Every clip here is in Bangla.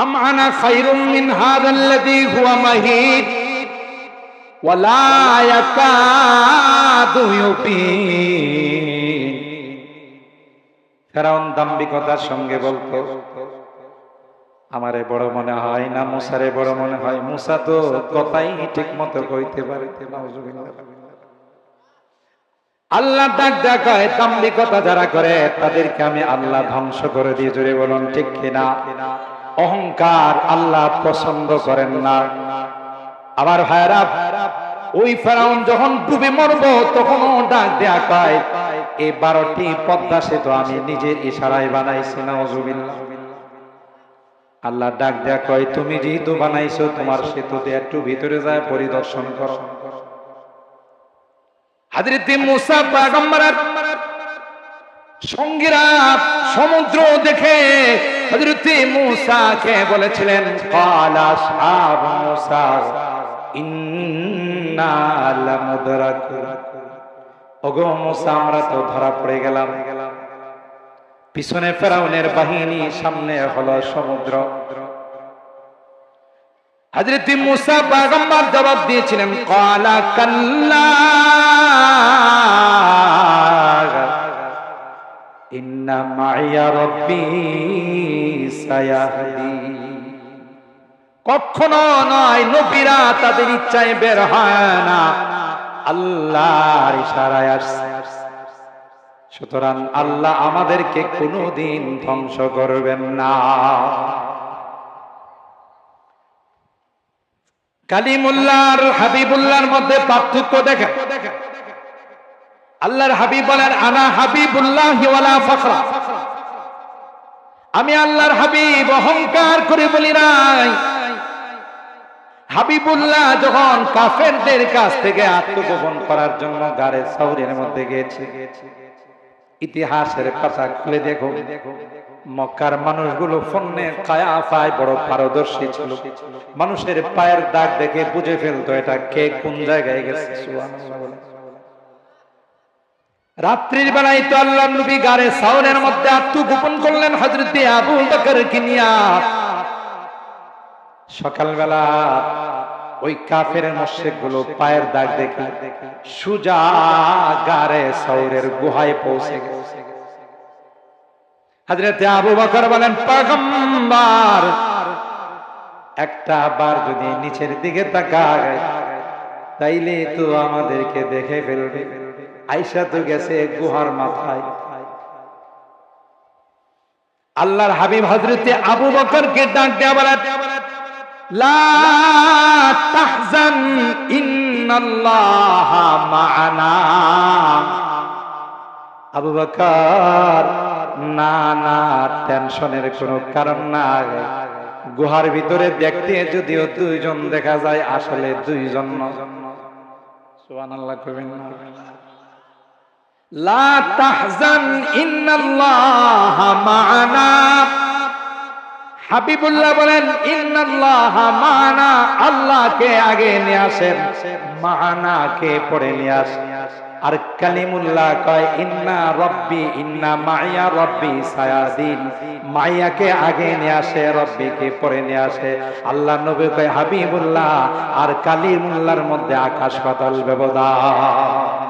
আম মিন হুয়া মাহীন ইয়াকাদু দাম্ভিকতার সঙ্গে বলতো আমারে বড় মনে হয় না মুসারে বড় মনে হয়? মুসা তো কথাই ঠিক মতো কইতে পারে আল্লাহ ডাক দেখায় দাম্ভিকতা যারা করে তাদেরকে আমি আল্লাহ ধ্বংস করে দিয়ে জুড়ে বলুন ঠিক কিনা? অহংকার আল্লাহ পছন্দ করেন না। আমার ভাইরা ওই ফেরাউন যখন ডুবে মরব, তখনও ডাক দেয়া পায় এই বারোটি পদ্মা সেতু আমি নিজের ইশারায় বানাইছি না আল্লাহ ডাক দেয়া কয়, তুমি যেহেতু বানাইছো, তোমার সেতুতে একটু ভিতরে যায়, পরিদর্শন করো। মুসা সঙ্গীরা সমুদ্র দেখে হজরতে মুসাকে বলেছিলেন, কালা মুসা ইন্না ওগো মুসা, আমরা তো ধরা পড়ে গেলাম। পিছনে ফেরাউনের বাহিনী, সামনে হলো সমুদ্র। হজরত মুসা পয়গম্বর জবাব দিয়েছিলেন, কালা কাল্লা ইন্না মাইয়া রব্বি কখনো নয়, নবীরা তাদের ইচ্ছায় বের হয় না। আল্লাহর ইশারায় আসছে। সুতরাং আল্লাহ আমাদেরকে কোনোদিন ধ্বংস করবেন না। কালিমুল্লাহর হাবিবুল্লাহর মধ্যে পার্থক্য দেখে আল্লাহর হাবিব বলেন, আনা হাবিবুল্লাহ আমি আল্লাহর হাবিব, অহংকার করে বলি নাই। হাবিবুল্লাহ যখন কাফেরদের কাছ থেকে আত্মগোপন করার জন্য গাড়ে সৌরের মধ্যে গেছে ইতিহাসের কথা খুলে দেখো। মক্কার মানুষগুলো ফন্নে কায়া পায় বড় পারদর্শী ছিল। মানুষের পায়ের দাগ দেখে বুঝে ফেলতো এটা কে কোন জায়গায় গেছে রাত্রির বেলায় তো আল্লাহ নবী গারে সাউনের মধ্যে আত্মগোপন করলেন হজরত আবু বকরকে নিয়া। সকালবেলা ওই কাফের মশেকগুলো পায়ের দাগ দেখে সুজা গারে সৌরের গুহায় পৌঁছে গেছে। হাজরতে আবু বকর বলেন, পয়গম্বর, একটা বার যদি নিচের দিকে তাকায়, তাইলে তো আমাদেরকে দেখে ফেলবে। আইসা তো গেছে গুহার মাথায়। আল্লাহর হাবিব হজরতে আবু বকরকে ডাক দেয়া বকর, না গুহার ভিতরে দেখতে যদিও দুইজন দেখা যায়, আসলে দুইজন সুবহানাল্লাহ কইবেন না। হাবিবুল্লাহ বলেন, ইন্নাল্লাহ মা'ানা, আল্লাহকে আগে নিয়ে আসেন, মা'ানাকে পরে নিয়ে আসেন আর কালিমুল্লাহ কয়, ইন্না রব্বি, ইন্না মাইয়া রব্বি সায়াদিন। মাইয়াকে আগে নিয়ে আসে, রব্বিকে পরে নিয়ে আসে। আল্লাহ নবী কয়, হাবিবুল্লাহ, আর কালিমুল্লাহর মধ্যে আকাশ পাতাল ব্যবধান।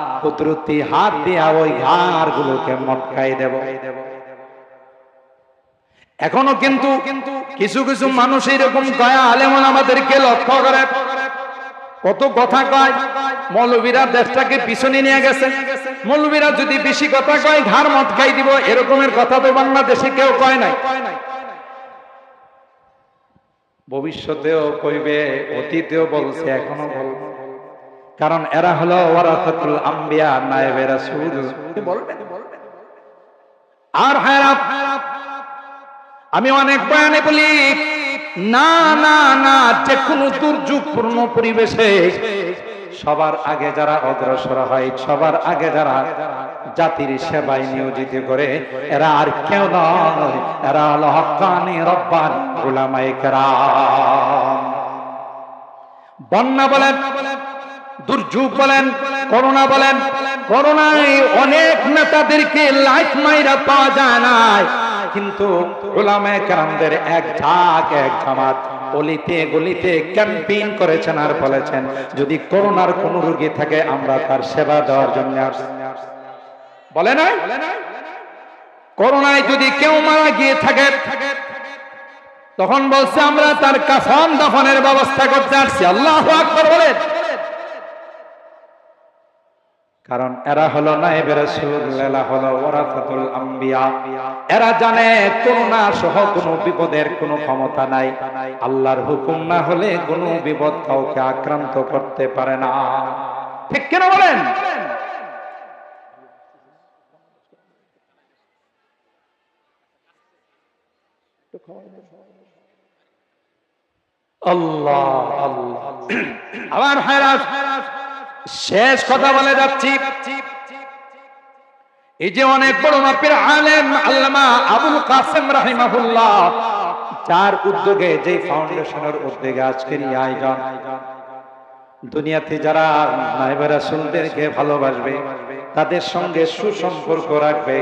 কুদরতি হাত দিয়া ওই ঘাড় গুলোকে মটকাই দেব। এখনও কিন্তু কিছু কিছু মানুষ এরকম কয়া আলেমন আমাদেরকে লক্ষ্য করে। কত কথা কয়, মৌলবীরা দেশটাকে পিছনে নিয়ে গেছে। মৌলবীরা যদি বেশি কথা কয়, ঘাড় মটকাই দিব, এরকমের কথা তো বাংলাদেশে কেউ কয় নাই। ভবিষ্যতেও কইবে, অতীতেও বলছে, এখনও বলবে। কারণ এরা হলো ওয়ারাসাতুল আম্বিয়া নায়েবে রাসূল। বলবেন? আর হায়রা আমি অনেক বয়ানে বলি না না না যে কোনো দুর্যোগপূর্ণ পরিবেশে সবার আগে যারা অগ্রসর হয় সবার আগে যারা জাতির সেবায় নিয়োজিত করে এরা আর কেউ নয় এরা হলো হক্কানি রব্বান কেরাম। বন্যা বলেন দুর্যোগ বলেন, করোনা বলেন, করোনায় অনেক নেতাদেরকে লাইফ মাইরা পাওয়া যায় না কিন্তু ওলামায়ে কেরামদের এক ঝাঁক, এক জামাত অলিতে গলিতে ক্যাম্পেইন করেছেন আর বলেছেন, যদি করোনার কোন রোগী থাকে, আমরা তার সেবা দেওয়ার জন্য বলে নাই? করোনায় যদি কেউ মারা গিয়ে থাকে, তখন বলছে, আমরা তার কাফন দফনের ব্যবস্থা করতে আসছি। আল্লাহ আকবর বলেন। কারণ এরা হলো নাইবে রাসূল, এরা হলো আম্বিয়া। এরা জানে করোনা সহ কোনো বিপদের কোনো ক্ষমতা নাই। আল্লাহর হুকুম না হলে কোনো বিপদ কাউকে আক্রান্ত করতে পারে না। ঠিক কেন বলেন? আল্লাহ আল্লাহ। আবার হায়রাস হায়রাস। শেষ কথা বলে যাচ্ছি। এই যে অনেক বড় মাপের আলেম আল্লামা আবুল কাসেম রাহিমাহুল্লাহ, যার উদ্যোগে যে ফাউন্ডেশনের উদ্যোগে আজকের এই আয়োজন, দুনিয়াতে যারা নাইবেরা শুনতে ভালোবাসবে, তাদের সঙ্গে সুসম্পর্ক রাখবে।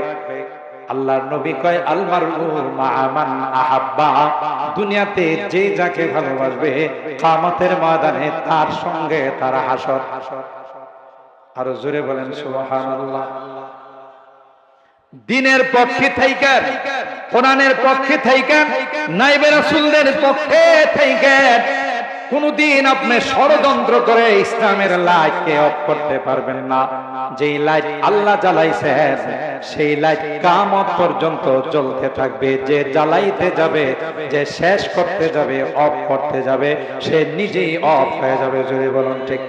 আল্লাহর নবী কয়, আলমার আমান আহাব্বা। দুনিয়াতে যে যাকে ভালোবাসবে কামতের ময়দানে তার সঙ্গে তার হাসর। আরও জোরে বলেন, সুবহানাল্লাহ। দিনের পক্ষে থাইকেন কোরআনের পক্ষে থাইকেন নাইবে রাসূলদের পক্ষে থাইকেন কোনদিন আপনি ষড়যন্ত্র করে ইসলামের লাইটকে অফ করতে পারবেন না। যেই লাইট আল্লাহ জ্বালাইছেন, সেই লাইট কামত পর্যন্ত চলতে থাকবে। যে জ্বালাইতে যাবে, যে শেষ করতে যাবে অফ করতে যাবে, সে নিজেই অফ হয়ে যাবে। যদি বলুন ঠিক